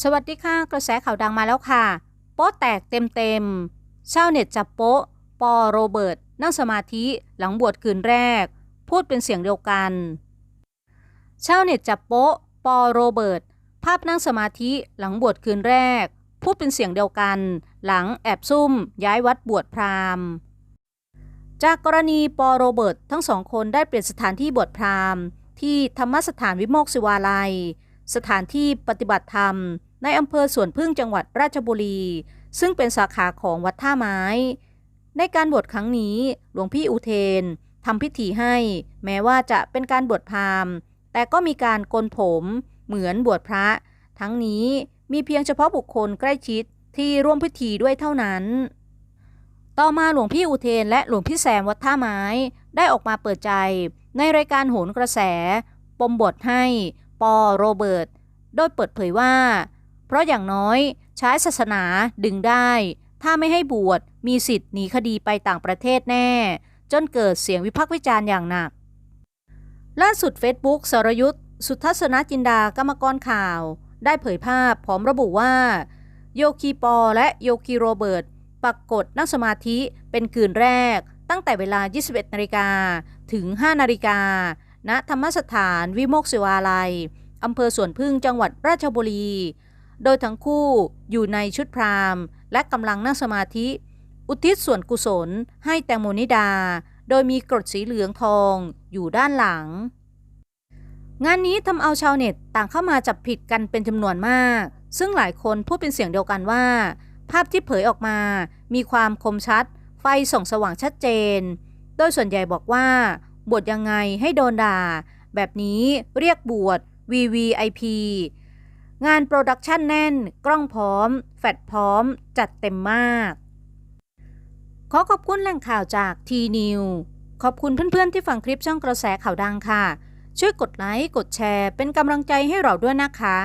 สวัสดีค่ะ กระแสข่าวดังมาแล้วค่ะ โป๊แตกเต็มเต็มๆชาวเน็ตจับโป๊ะปอโรเบิร์ตนั่งสมาธิหลังบวชคืนแรก พูดเป็นเสียงเดียวกันชาวเน็ตจับโป๊ะปอโรเบิร์ตภาพนั่งสมาธิหลังบวชคืนแรก พูดเป็นเสียงเดียวกัน หลังแอบซุ่มย้ายวัดบวชพราหมณ์ จากกรณีปอโรเบิร์ตทั้งสองคนได้เปลี่ยนสถานที่บวชพราหมณ์ ที่ธรรมสถานวิโมกศิวาลัย สถานที่ปฏิบัติธรรม ในอำเภอสวนพึ่งจังหวัดราชบุรี ซึ่งเป็นสาขาของวัดท่าไม้ ในการบวชครั้งนี้หลวงพี่อุเทนทำพิธีให้ แม้ว่าจะเป็นการบวชพราหมณ์แต่ก็มีการโกนผมเหมือนบวชพระ ทั้งนี้มีเพียงเฉพาะบุคคลใกล้ชิดที่ร่วมพิธีด้วยเท่านั้น ต่อมาหลวงพี่อุเทนและหลวงพี่แซมวัดท่าไม้ได้ออกมาเปิดใจ ในรายการโหนกระแส ปมบทให้ ปอโรเบิร์ตโดยเปิดเผยว่า เพราะอย่างน้อยใช้ศาสนาดึงได้ ถ้าไม่ให้บวชมีสิทธิ์หนีคดีไปต่างประเทศแน่ จนเกิดเสียงวิพากษ์วิจารณ์อย่างหนัก ล่าสุด Facebook สรยุทธสุทัศนจินดากรรมกรข่าว ได้เผยภาพพร้อมระบุว่า โยคีปอและโยคีโรเบิร์ตปรากฏนั่งสมาธิเป็นคืนแรก ตั้งแต่เวลา 21นาฬิกาถึง 5นาฬิกา ณธรรมสถานวิโมกศิวาลัยอำเภอสวนพึ่งจังหวัดราชบุรี โดยทั้งคู่อยู่ในชุดพราหมณ์ และกำลังนั่งสมาธิ อุทิศส่วนกุศลให้แตงโมนิดา โดยมีกรดสีเหลืองทองอยู่ด้านหลัง งานนี้ทำเอาชาวเน็ตต่างเข้ามาจับผิดกันเป็นจำนวนมาก ซึ่งหลายคนพูดเป็นเสียงเดียวกันว่า ภาพที่เผยออกมา มีความคมชัด ไฟส่องสว่างชัดเจน โดยส่วนใหญ่บอกว่า บวชยังไงให้โดนด่า แบบนี้เรียกบวช VVIP งานโปรดักชันแน่น กล้องพร้อม แฟดพร้อม จัดเต็มมาก ขอขอบคุณแหล่งข่าวจากทีนิวขอบคุณเพื่อนๆที่ฟังคลิปช่องกระแสข่าวดังค่ะ ช่วยกดไลค์ กดแชร์ เป็นกำลังใจให้เราด้วยนะคะ